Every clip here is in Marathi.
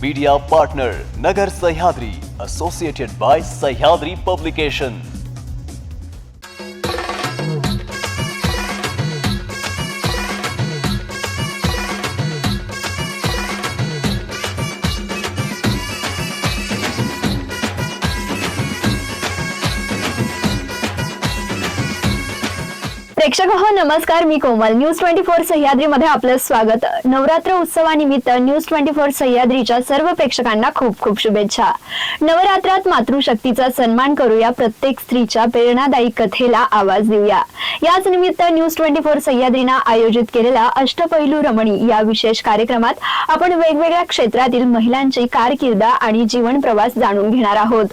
Media partner Nagar Sahyadri, associated by Sahyadri Publication. प्रेक्षक हो नमस्कार मी कोमल. न्यूज ट्वेंटी फोर सह्याद्रीमध्ये आपलं स्वागत. नवरात्र उत्सवानिमित्त न्यूज ट्वेंटी फोर सह्याद्रीच्या सर्व प्रेक्षकांना खूप खूप शुभेच्छा. नवरात्रात मातृशक्तीचा सन्मान करूया प्रत्येक स्त्रीच्या प्रेरणादायी कथेला आवाज देऊया. याच निमित्त न्यूज ट्वेंटी फोर सह्याद्रीनं आयोजित केलेला अष्टपैलू रमणी या विशेष कार्यक्रमात आपण वेगवेगळ्या क्षेत्रातील महिलांची कारकिर्द आणि जीवन प्रवास जाणून घेणार आहोत.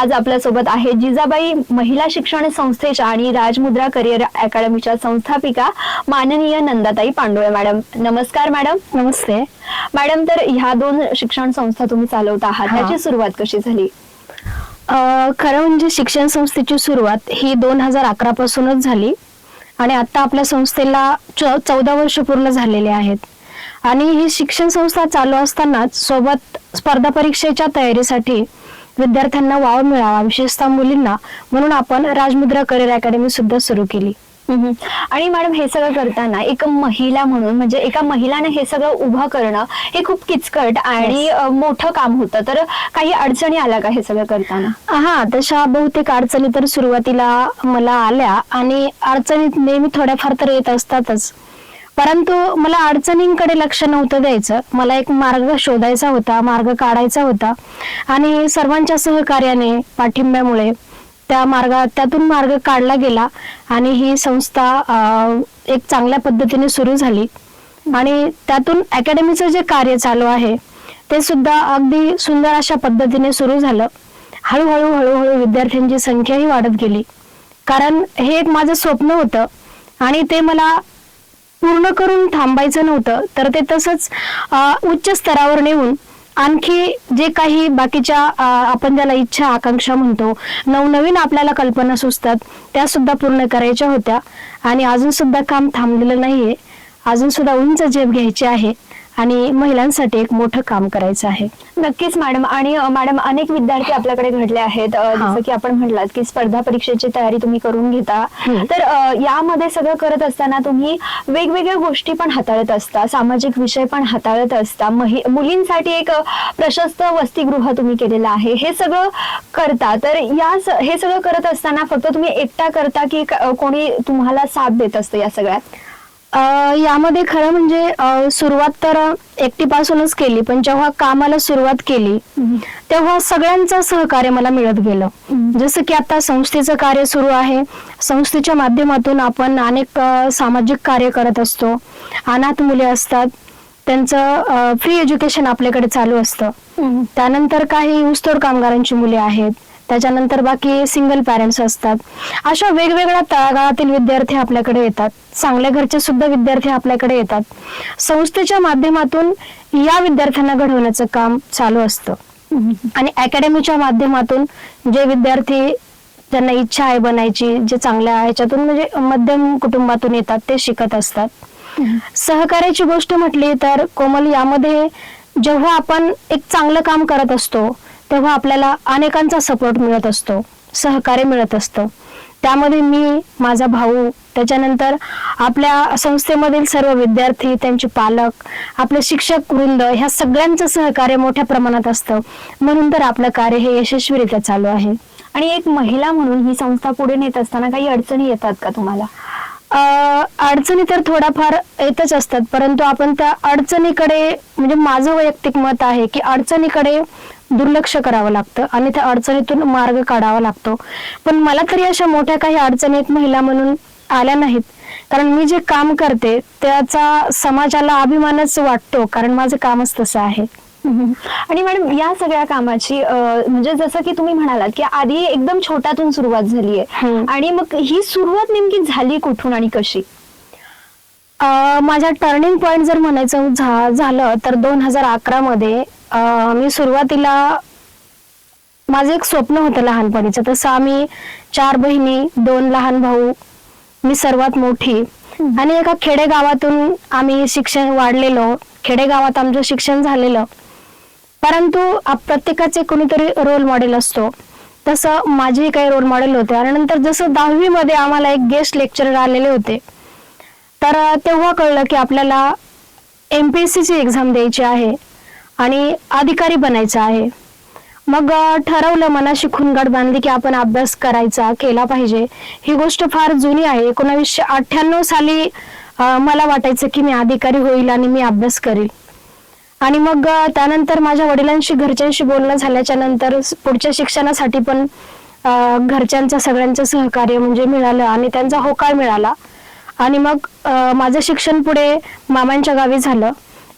आज आपल्यासोबत आहे जिजाबाई महिला शिक्षण संस्थेच्या आणि राजमुद्रा करिअर अकॅडमीच्या संस्थापिका माननीय नंदाताई पांडोळे मॅडम. नमस्कार मॅडम. नमस्ते. मॅडम तर ह्या दोन शिक्षण संस्था तुम्ही चालवत आहात हा. त्याची सुरुवात कशी झाली? अ, खरं म्हणजे शिक्षण संस्थेची सुरुवात ही दोन हजार अकरा पासूनच झाली आणि आता आपल्या संस्थेला चौदा वर्ष पूर्ण झालेले आहेत. आणि ही शिक्षण संस्था चालू असतानाच सोबत स्पर्धा परीक्षेच्या तयारीसाठी विद्यार्थ्यांना वाव मिळावा विशेषतः मुलींना म्हणून आपण राजमुद्रा करिअर अकॅडमी सुद्धा सुरू केली. आणि मॅडम हे सगळं करताना एक महिला म्हणून म्हणजे एका महिलाने हे सगळं उभं करणं हे खूप किचकट आणि मोठं काम होतं. तर काही अडचणी आल्या का हे सगळं करताना? हा तशा बहुतेक अडचणी तर सुरुवातीला मला आल्या आणि अडचणी नेहमी थोड्याफार तर येत असतातच. परंतु मला अडचणींकडे लक्ष नव्हतं द्यायचं. मला एक मार्ग शोधायचा होता मार्ग काढायचा होता. आणि सर्वांच्या सहकार्याने पाठिंब्यामुळे त्या मार्गा त्यातून मार्ग काढला गेला आणि ही संस्था एक चांगल्या पद्धतीने सुरू झाली. आणि त्यातून अकॅडमीचं जे कार्य चालू आहे ते सुद्धा अगदी सुंदर अशा पद्धतीने सुरू झालं. हळूहळू हळूहळू विद्यार्थ्यांची संख्याही वाढत गेली. कारण हे एक माझं स्वप्न होतं आणि ते मला पूर्ण करून थांबायचं नव्हतं. तर ते तसंच उच्च स्तरावर नेऊन आणखी जे काही बाकीच्या आपण ज्याला इच्छा आकांक्षा म्हणतो नवनवीन आपल्याला कल्पना सुचतात त्या सुद्धा पूर्ण करायच्या होत्या. आणि अजून सुद्धा काम थांबलेलं नाहीये. अजून सुद्धा उंच झेप घ्यायची आहे. आणि महिलांसाठी एक मोठं काम करायचं आहे. नक्कीच मॅडम. आणि मॅडम अनेक विद्यार्थी आपल्याकडे घडले आहेत. जसं की आपण म्हटलात की स्पर्धा परीक्षेची तयारी तुम्ही करून घेता. तर यामध्ये सगळं करत असताना तुम्ही वेगवेगळ्या गोष्टी पण हाताळत असता सामाजिक विषय पण हाताळत असता. मुलींसाठी एक प्रशस्त वसतिगृह तुम्ही केलेलं आहे. हे सगळं करता. तर या हे सगळं करत असताना फक्त तुम्ही एकटा करता की कोणी तुम्हाला साथ देत असतं या सगळ्यात? अं, यामध्ये खरं म्हणजे अं, सुरुवात तर एकटीपासूनच केली पण जेव्हा कामाला सुरुवात केली तेव्हा सगळ्यांचं सहकार्य मला मिळत गेलं. जसं की आता संस्थेचं कार्य सुरू आहे. संस्थेच्या माध्यमातून आपण अनेक अं, सामाजिक कार्य करत असतो. अनाथ मुले असतात. त्यांचं फ्री एज्युकेशन आपल्याकडे चालू असतं. त्यानंतर काही ऊसतोड कामगारांची मुले आहेत. त्याच्यानंतर बाकी सिंगल पॅरेंट्स असतात. अशा वेगवेगळ्या तळागाळातील विद्यार्थी आपल्याकडे येतात. चांगल्या घरचे सुद्धा विद्यार्थी आपल्याकडे येतात. संस्थेच्या माध्यमातून या विद्यार्थ्यांना घडवण्याचं काम चालू असतं. आणि अकॅडमीच्या माध्यमातून जे विद्यार्थी ज्यांना इच्छा आहे बनायची जे चांगल्या ह्याच्यातून म्हणजे मध्यम कुटुंबातून येतात ते शिकत असतात. सहकार्याची गोष्ट म्हटली तर कोमल यामध्ये जेव्हा आपण एक चांगलं काम करत असतो तेव्हा आपल्याला अनेकांचा सपोर्ट मिळत असतो सहकार्य मिळत असतं. त्यामध्ये मी माझा भाऊ त्याच्यानंतर आपल्या संस्थेमधील सर्व विद्यार्थी त्यांचे पालक आपले शिक्षक वृंद ह्या सगळ्यांचं सहकार्य मोठ्या प्रमाणात असतं. म्हणून तर आपलं कार्य हे यशस्वीरित्या चालू आहे. आणि एक महिला म्हणून ही संस्था पुढे नेत असताना काही अडचणी येतात का तुम्हाला? अडचणी तर थोडाफार येतच असतात परंतु आपण त्या अडचणीकडे म्हणजे माझं वैयक्तिक मत आहे की अडचणीकडे दुर्लक्ष करावं लागतं आणि त्या अडचणीतून मार्ग काढावा लागतो पण मला तरी अशा मोठ्या काही अडचणीत महिला म्हणून आल्या नाहीत कारण मी जे काम करते त्याचा समाजाला अभिमानच वाटतो कारण माझं कामच तसं आहे. आणि मॅडम या सगळ्या कामाची म्हणजे जसं की तुम्ही म्हणालात की आधी एकदम छोट्यातून सुरुवात झाली आहे हम्म. आणि मग ही सुरुवात नेमकी झाली कुठून आणि कशी माझा टर्निंग पॉइंट जर म्हणायचं झालं तर दोन हजार अकरा मध्ये अ, मी सुरुवातीला माझं एक स्वप्न होतं लहानपणीचं. तसं आम्ही चार बहिणी दोन लहान भाऊ मी सर्वात मोठी. आणि एका खेडेगावातून आम्ही शिक्षण वाढलेलो. खेडेगावात आमचं शिक्षण झालेलं. परंतु आप- प्रत्येकाचे कोणीतरी रोल मॉडेल असतो. तसं माझेही काही रोल मॉडेल होते. आणि नंतर जसं दहावीमध्ये आम्हाला एक गेस्ट लेक्चरर आलेले होते. तर तेव्हा कळलं की आपल्याला एम पी एस सीची एक्झाम द्यायची आहे. आणि अधिकारी बनायचं आहे. मग ठरवलं मनाशी खुनगाड बांधली की आपण अभ्यास करायचा केला पाहिजे. ही गोष्ट फार जुनी आहे. एकोणावीसशे अठ्ठ्याण्णव साली मला वाटायचं की मी अधिकारी होईल आणि मी अभ्यास करेल. आणि मग त्यानंतर माझ्या वडिलांशी घरच्यांशी बोलणं झाल्याच्यानंतर पुढच्या शिक्षणासाठी पण घरच्यांचं सगळ्यांचं सहकार्य म्हणजे मिळालं आणि त्यांचा होकार मिळाला. आणि मग माझं शिक्षण पुढे मामांच्या गावी झालं.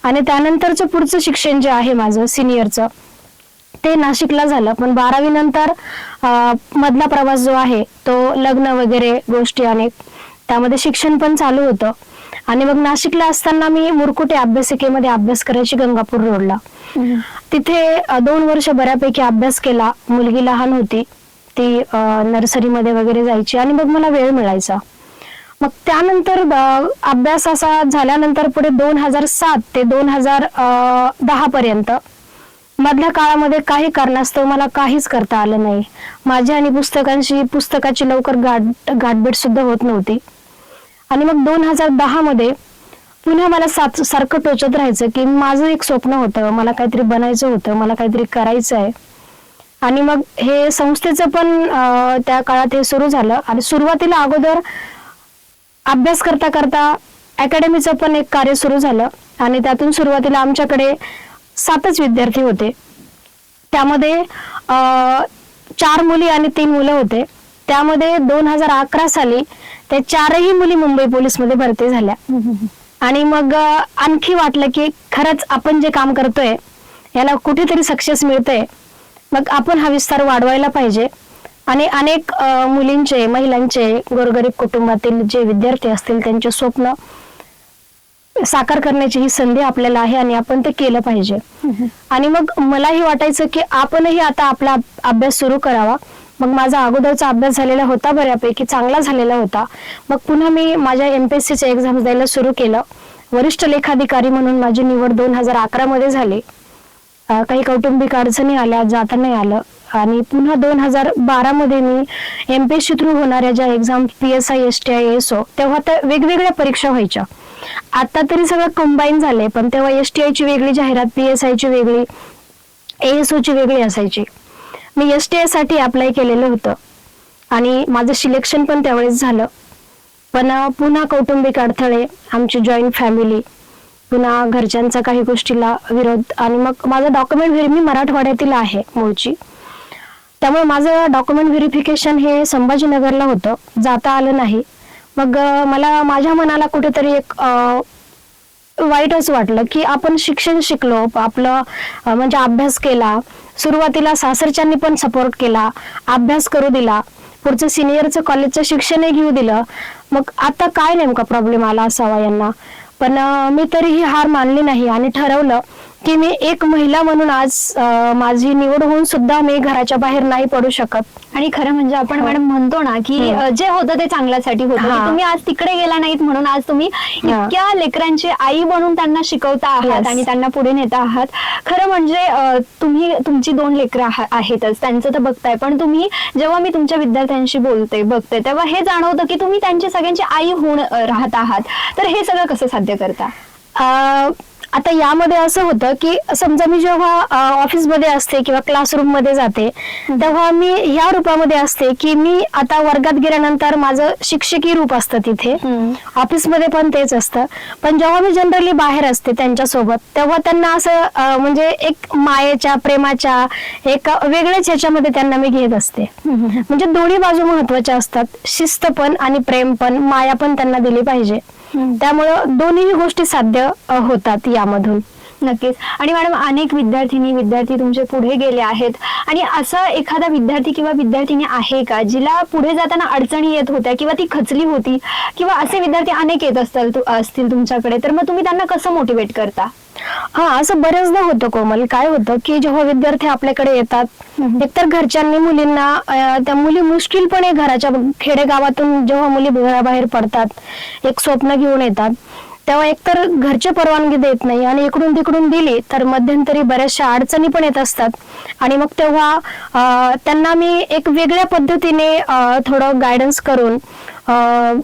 आणि त्यानंतरचं पुढचं शिक्षण जे आहे माझं सिनियरचं ते नाशिकला झालं. पण बारावी नंतर मधला प्रवास जो आहे तो लग्न वगैरे गोष्टी अनेक त्यामध्ये शिक्षण पण चालू होतं. आणि मग नाशिकला असताना मी मुरकुटे अभ्यासिकेमध्ये अभ्यास करायची गंगापूर रोडला. तिथे दोन वर्ष बऱ्यापैकी अभ्यास केला. मुलगी लहान होती. ती नर्सरीमध्ये वगैरे जायची आणि मग मला वेळ मिळायचा. मग त्यानंतर अभ्यास असा झाल्यानंतर पुढे दोन हजार सात ते दोन हजार दहा पर्यंत. मधल्या काळामध्ये काही कारणास्तव मला काहीच करता आलं नाही. माझी आणि पुस्तकांशी पुस्तकाची लवकर गाठ गाठभेट सुद्धा होत नव्हती. आणि मग दोन हजार दहा मध्ये पुन्हा मला सात सारखं टोचत राहायचं की माझं एक स्वप्न होतं मला काहीतरी बनायचं होतं मला काहीतरी करायचं आहे. आणि मग हे संस्थेचं पण त्या काळात हे सुरू झालं. आणि सुरुवातीला अगोदर अभ्यास करता करता अकॅडमीचं पण एक कार्य सुरू झालं आणि त्यातून सुरुवातीला आमच्याकडे सातच विद्यार्थी होते. त्यामध्ये चार मुली आणि तीन मुलं होते. त्यामध्ये दोन हजार अकरा साली त्या चारही मुली मुंबई पोलीसमध्ये भरती झाल्या. आणि मग आणखी वाटलं की खरंच आपण जे काम करतोय याला कुठेतरी सक्सेस मिळतंय. मग आपण हा विस्तार वाढवायला पाहिजे. आणि अनेक मुलींचे महिलांचे गोरगरीब कुटुंबातील जे विद्यार्थी असतील त्यांचे स्वप्न साकार करण्याची ही संधी आपल्याला आहे आणि आपण ते केलं पाहिजे. आणि मग मलाही वाटायचं की आपणही आता आपला अभ- अभ्यास सुरू करावा. मग माझा अगोदरचा अभ्यास झालेला होता बऱ्यापैकी चांगला झालेला होता. मग पुन्हा मी माझ्या एमपीएससीच्या एक्झाम्स द्यायला सुरू केलं. वरिष्ठ लेखाधिकारी म्हणून माझी निवड दोन हजार अकरा मध्ये झाली. काही कौटुंबिक अडचणी आल्या जाता नाही आलं. आणि पुन्हा दोन हजार बारा मध्ये मी सी थ्रू होणाऱ्या ज्या exam P S I S T I S O तेव्हा त्या वेगवेगळ्या परीक्षा व्हायच्या. आता तरी सगळं कंबाईन झाले पण तेव्हा एस टी आयची वेगळी जाहिरात पी एस आयची वेगळी एएसओ ची वेगळी असायची. मी एस टी आयसाठी अप्लाय केलेलं होतं. आणि माझं सिलेक्शन पण त्यावेळेस झालं. पण पुन्हा कौटुंबिक अडथळे आमची जॉईंट फॅमिली पुन्हा घरच्यांचा काही गोष्टीला विरोध आणि मग माझं डॉक्युमेंट व्हेरी मी मराठवाड्यातील आहे मूळची. त्यामुळे माझं डॉक्युमेंट व्हेरिफिकेशन हे संभाजीनगरला होतं. जाता आलं नाही. मग मला माझ्या मनाला कुठेतरी एक वाईटच वाटलं की आपण शिक्षण शिकलो आपलं म्हणजे अभ्यास केला सुरुवातीला सासरच्यांनी पण सपोर्ट केला अभ्यास करू दिला पुढचं सिनियरचं कॉलेजचं शिक्षणही घेऊ दिलं. मग आता काय नेमका प्रॉब्लेम आला असावा यांना? पण मी तरीही हार मानली नाही आणि ठरवलं की मी एक महिला म्हणून आज माझी निवड होऊन सुद्धा मी घराच्या बाहेर नाही पडू शकत. आणि खरं म्हणजे आपण मॅडम म्हणतो ना की जे होतं ते चांगल्यासाठी होतं. हा. तुम्ही आज तिकडे गेला नाहीत म्हणून आज तुम्ही इतक्या लेकरांची आई बनून त्यांना शिकवता आहात. आणि त्यांना पुढे नेता आहात. खरं म्हणजे तुम्ही तुमची दोन लेकरं आहा- आहेतच. त्यांचं तर बघताय. पण तुम्ही जेव्हा मी तुमच्या विद्यार्थ्यांशी बोलते बघते तेव्हा हे जाणवतं की तुम्ही त्यांची सगळ्यांची आई होऊन राहत आहात. तर हे सगळं कसं साध्य करता? अं, आता यामध्ये असं होतं की समजा मी जेव्हा ऑफिसमध्ये असते किंवा क्लासरूममध्ये जाते तेव्हा मी ह्या रूपामध्ये असते की मी आता वर्गात गेल्यानंतर माझं शिक्षकी रूप असतं तिथे. ऑफिसमध्ये पण तेच असतं. पण जेव्हा मी जनरली बाहेर असते त्यांच्यासोबत तेव्हा त्यांना असं म्हणजे एक मायेच्या प्रेमाच्या एक वेगळ्याच ह्याच्यामध्ये त्यांना मी घेत असते. म्हणजे दोन्ही बाजू महत्त्वाच्या असतात. शिस्त पण आणि प्रेम पण माया पण त्यांना दिली पाहिजे. त्यामुळं दोन्ही गोष्टी साध्य होतात यामधून. नक्कीच. आणि मॅडम अनेक विद्यार्थिनी विद्यार्थी तुमचे पुढे गेले आहेत. आणि असा एखादा विद्यार्थी किंवा विद्यार्थिनी आहे का जिला पुढे जाताना अडचणी येत होत्या किंवा ती खचली होती? किंवा असे विद्यार्थी अनेक येत असतील असतील तुमच्याकडे तर मग तुम्ही त्यांना कसं मोटिवेट करता? हा असं बऱ्याचदा होतं कोमल. काय होतं की जेव्हा विद्यार्थी आपल्याकडे येतात एकतर घरच्यांनी मुलींना त्या मुली मुश्किलपणे घराच्या खेडेगावातून जेव्हा मुली घराबाहेर पडतात एक स्वप्न घेऊन येतात तेव्हा एकतर घरचे परवानगी देत नाही आणि इकडून तिकडून दिली तर मध्यंतरी बऱ्याचशा अडचणी पण येत असतात. आणि मग तेव्हा त्यांना मी एक वेगळ्या पद्धतीने थोडं गायडन्स करून त्यांचं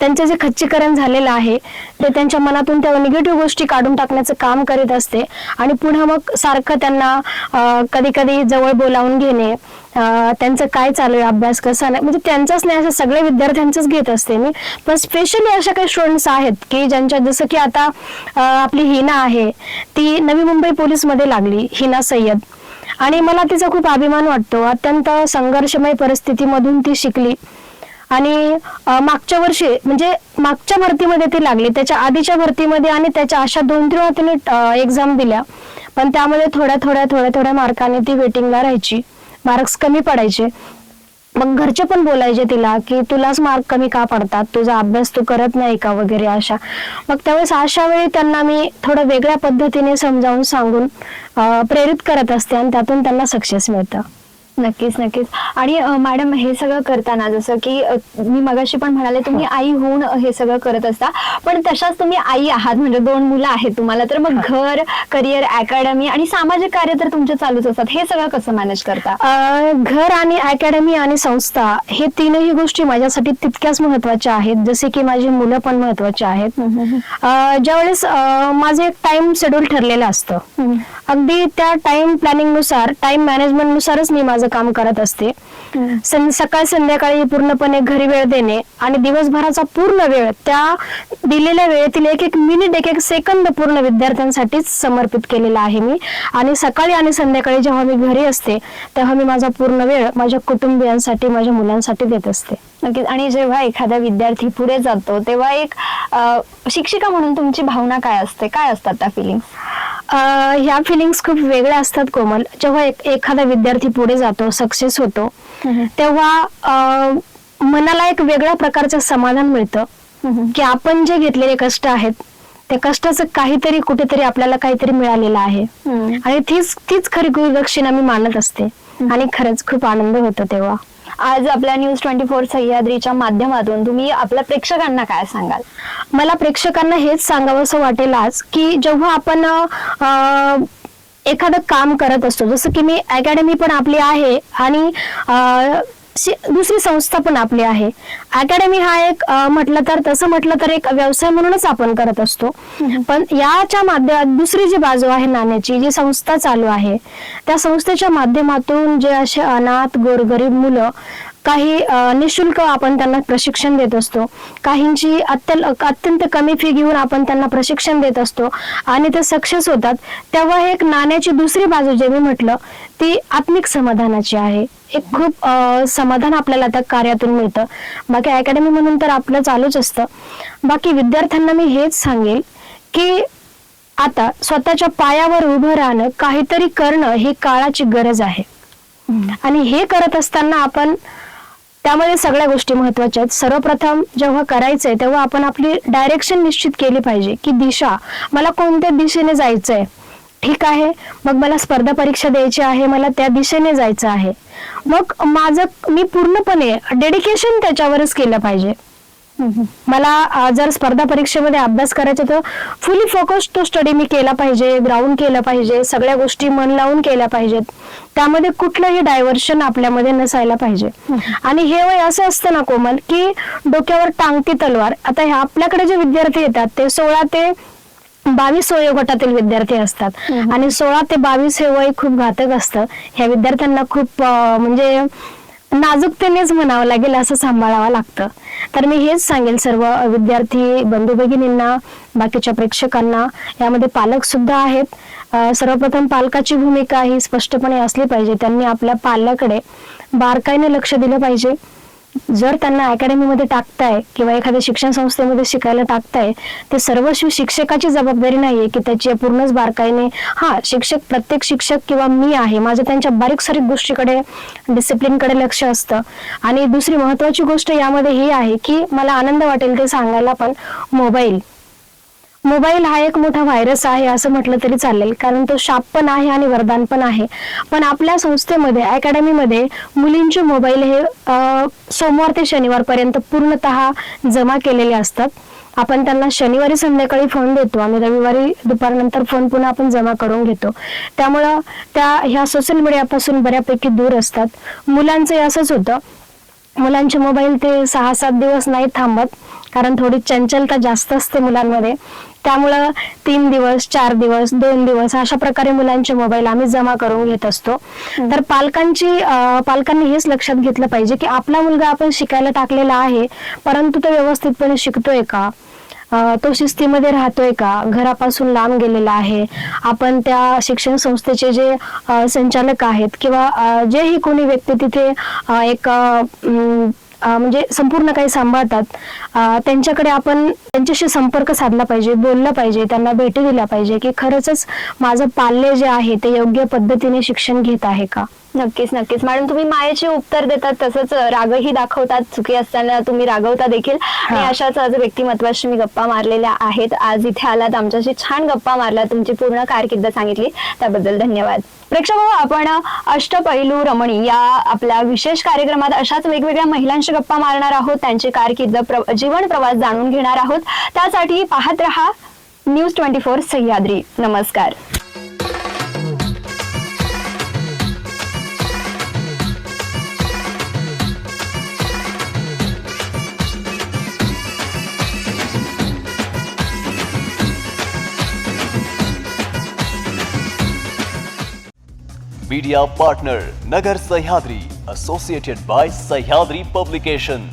त्यांचे जे खच्चीकरण झालेलं आहे ते त्यांच्या मनातून त्या निगेटिव्ह गोष्टी काढून टाकण्याचं काम करीत असते. आणि पुन्हा मग सारखं त्यांना कधी कधी जवळ बोलावून घेणे त्यांचं काय चालू आहे अभ्यास कसा नाही? म्हणजे त्यांचाच नाही असं सगळ्या विद्यार्थ्यांचंच घेत असते मी. पण स्पेशली अशा काही स्टुडंट्स आहेत की ज्यांच्या जसं की आता आपली हिना आहे. ती नवी मुंबई पोलीसमध्ये लागली हिना सय्यद. आणि मला तिचा खूप अभिमान वाटतो. अत्यंत संघर्षमय परिस्थितीमधून ती शिकली. आणि मागच्या वर्षी म्हणजे मागच्या भरतीमध्ये ती लागली. त्याच्या आधीच्या भरतीमध्ये आणि त्याच्या अशा दोन तीन तिने एक्झाम दिल्या. पण त्यामध्ये थोड्या थोड्या थोड्या थोड्या मार्काने ती वेटिंगला राहायची. मार्क्स कमी पडायचे. मग घरचे पण बोलायचे तिला की तुलाच मार्क कमी का पडतात? तुझा अभ्यास तू करत नाही का? वगैरे अशा. मग त्यावेळेस अशा वेळी त्यांना मी थोडं वेगळ्या पद्धतीने समजावून सांगून प्रेरित करत असते आणि त्यातून त्यांना सक्सेस मिळतं. नक्कीच नक्कीच. आणि मॅडम हे सगळं करताना जसं की अ, मी मगाशी पण म्हणाले तुम्ही आई होऊन हे सगळं करत असता. पण तशाच तुम्ही आई आहात म्हणजे दोन मुलं आहेत तुम्हाला तर मग घर करिअर अकॅडमी आणि सामाजिक कार्य तर तुमचे चालूच असतात. हे सगळं कसं मॅनेज करता? अ, घर आणि अकॅडमी आणि संस्था हे तीनही गोष्टी माझ्यासाठी तितक्याच महत्त्वाच्या आहेत. जसे की माझी मुलं पण महत्वाची आहेत. अ, ज्यावेळेस अ, माझं एक टाइम शेड्यूल ठरलेलं असतं. अगदी त्या टाइम प्लॅनिंगनुसार टाइम मॅनेजमेंट नुसारच मी माझं काम करत असते. सं- सकाळ संध्याकाळी पूर्णपणे घरी वेळ देणे आणि दिवसभराचा पूर्ण वेळ त्या दिलेल्या वेळेतील एक एक मिनिट एक एक सेकंद पूर्ण विद्यार्थ्यांसाठीच समर्पित केलेला आहे मी. आणि सकाळी आणि संध्याकाळी जेव्हा मी घरी असते तेव्हा मी माझा पूर्ण वेळ माझ्या कुटुंबियांसाठी माझ्या मुलांसाठी देत असते. नक्कीच. आणि जेव्हा एखादा विद्यार्थी पुढे जातो तेव्हा एक शिक्षिका म्हणून तुमची भावना काय असते? काय असतात त्या फिलिंग ह्या फिलिंग्स खूप वेगळ्या असतात कोमल. जेव्हा एखादा विद्यार्थी पुढे जातो सक्सेस होतो तेव्हा मनाला एक वेगळ्या प्रकारचं समाधान मिळतं. की आपण जे घेतलेले कष्ट आहेत त्या कष्टाचं काहीतरी कुठेतरी आपल्याला काहीतरी मिळालेलं आहे. आणि तीच तीच खरी गुरुदक्षिणा मी मानत असते. आणि खरंच खूप आनंद होतो तेव्हा. आज आपल्या न्यूज ट्वेंटी फोर सह्याद्रीच्या माध्यमातून तुम्ही आपल्या प्रेक्षकांना काय सांगाल? मला प्रेक्षकांना हेच सांगावं असं वाटेल आज की जेव्हा आपण अं, एखादं काम करत असतो जसं की मी अकॅडमी पण आपली आहे आणि अं, दुसरी संस्था पण आपली आहे. अकॅडमी हा एक म्हटलं तर तसं म्हटलं तर एक व्यवसाय म्हणूनच आपण करत असतो. पण याच्या माध्यमात दुसरी जी बाजू आहे नाण्याची जी संस्था चालू आहे त्या संस्थेच्या माध्यमातून जे असे अनाथ गोरगरीब मुलं काही निशुल्क आपण त्यांना प्रशिक्षण देत असतो. काहींची अत्यंत अत्यंत कमी फी घेऊन आपण त्यांना प्रशिक्षण देत असतो. आणि ते सक्सेस होतात. तेव्हा एक नाण्याची दुसरी बाजू जे मी म्हटलं ती आत्मिक समाधानाची आहे. एक खूप समाधान आपल्याला त्या कार्यातून मिळतं. बाकी अकॅडमी म्हणून तर आपलं चालूच असतं. बाकी विद्यार्थ्यांना मी हेच सांगेल की आता स्वतःच्या पायावर उभं राहणं काहीतरी करणं ही काळाची गरज आहे. आणि हे करत असताना आपण त्यामध्ये सगळ्या गोष्टी महत्त्वाच्या आहेत. सर्वप्रथम जेव्हा करायचंय तेव्हा आपण आपली डायरेक्शन निश्चित केली पाहिजे की दिशा मला कोणत्या दिशेने जायचंय? ठीक आहे मग मला स्पर्धा परीक्षा द्यायची आहे मला त्या दिशेने जायचं आहे. मग माझं मी पूर्णपणे डेडिकेशन त्याच्यावरच केलं पाहिजे. मला जर स्पर्धा परीक्षेमध्ये अभ्यास करायचा तर फुली फोकस तो स्टडी मी केला पाहिजे ग्राउंड केलं पाहिजे सगळ्या गोष्टी मन लावून केल्या पाहिजेत. त्यामध्ये कुठलंही डायव्हर्शन आपल्यामध्ये नसायला पाहिजे. आणि हे वय असं असतं ना कोमल की डोक्यावर टांगती तलवार. आता ह्या आपल्याकडे जे विद्यार्थी येतात ते सोळा ते बावीस वयोगटातील विद्यार्थी असतात. आणि सोळा ते बावीस हे वय खूप घातक असतं. ह्या विद्यार्थ्यांना खूप म्हणजे नाजूकतेनेच म्हणावं लागेल असं सांभाळावं लागतं. तर मी हेच सांगेल सर्व विद्यार्थी बंधू भगिनींना बाकीच्या प्रेक्षकांना. यामध्ये पालक सुद्धा आहेत. सर्वप्रथम पालकाची भूमिका ही स्पष्टपणे असली पाहिजे. त्यांनी आपल्या पाल्याकडे बारकाईने लक्ष दिलं पाहिजे. जर त्यांना अकॅडमीमध्ये टाकताय किंवा एखाद्या शिक्षण संस्थेमध्ये शिकायला टाकताय ते सर्व शिक्षकाची जबाबदारी नाहीये की त्याची पूर्णच बारकाईने हा शिक्षक प्रत्येक शिक्षक किंवा मी आहे माझं त्यांच्या बारीक सारीक गोष्टीकडे डिसिप्लिनकडे लक्ष असतं. आणि दुसरी महत्वाची गोष्ट यामध्ये ही आहे की मला आनंद वाटेल ते सांगायला पण मोबाईल मोबाईल हा एक मोठा व्हायरस आहे असं म्हटलं तरी चालेल. कारण तो शाप पण आहे आणि वरदान पण आहे. पण आपल्या संस्थेमध्ये अकॅडमीमध्ये मुलींचे मोबाईल हे सोमवार ते शनिवारपर्यंत पूर्णतः जमा केलेले असतात. आपण त्यांना शनिवारी संध्याकाळी फोन देतो आणि रविवारी दुपारनंतर फोन पुन्हा आपण जमा करून घेतो. त्यामुळं त्या ह्या सोशल मीडियापासून बऱ्यापैकी दूर असतात. मुलांचं असंच होतं. मुलांचे मोबाईल ते सहा सात दिवस नाही थांबत. कारण थोडी चंचलता जास्त असते मुलांमध्ये. त्यामुळं तीन दिवस चार दिवस दोन दिवस अशा प्रकारे मुलांचे मोबाईल आम्ही जमा करून घेत असतो. तर पालकांची पालकांनी हेच लक्षात घेतलं पाहिजे की आपला मुलगा आपण शिकायला टाकलेला आहे परंतु तो व्यवस्थितपणे शिकतोय का? तो शिस्तीमध्ये राहतोय का? घरापासून लांब गेलेला आहे. आपण त्या शिक्षण संस्थेचे जे संचालक आहेत किंवा जेही कोणी व्यक्ती तिथे एक म्हणजे संपूर्ण काही सांभाळतात. त्यांच्याकडे आपण त्यांच्याशी संपर्क साधला पाहिजे बोललं पाहिजे त्यांना भेटी दिल्या पाहिजे की खरंच माझं पाल्य जे आहे ते योग्य पद्धतीने शिक्षण घेत आहे का? नक्कीच नक्कीच. मॅडम तुम्ही मायेचे उत्तर देतात तसंच रागही दाखवतात चुकी असताना तुम्ही रागवता देखील. आणि. अशाच आज व्यक्तिमत्वाशी मी गप्पा मारलेल्या आहेत. आज इथे आलात आमच्याशी छान गप्पा मारल्या तुमची पूर्ण कारकीर्द सांगितली. त्याबद्दल धन्यवाद. प्रेक्षक हो, आपण अष्टपैलू रमणी या आपल्या विशेष कार्यक्रमात अशाच वेगवेगळ्या महिलांशी गप्पा मारणार आहोत. त्यांची कारकीर्द प्र- जीवन प्रवास जाणून घेणार आहोत. त्यासाठी पाहत रहा न्यूज ट्वेंटी फोर सह्याद्री. नमस्कार. Media partner Nagar Sahyadri, associated by Sahyadri Publication.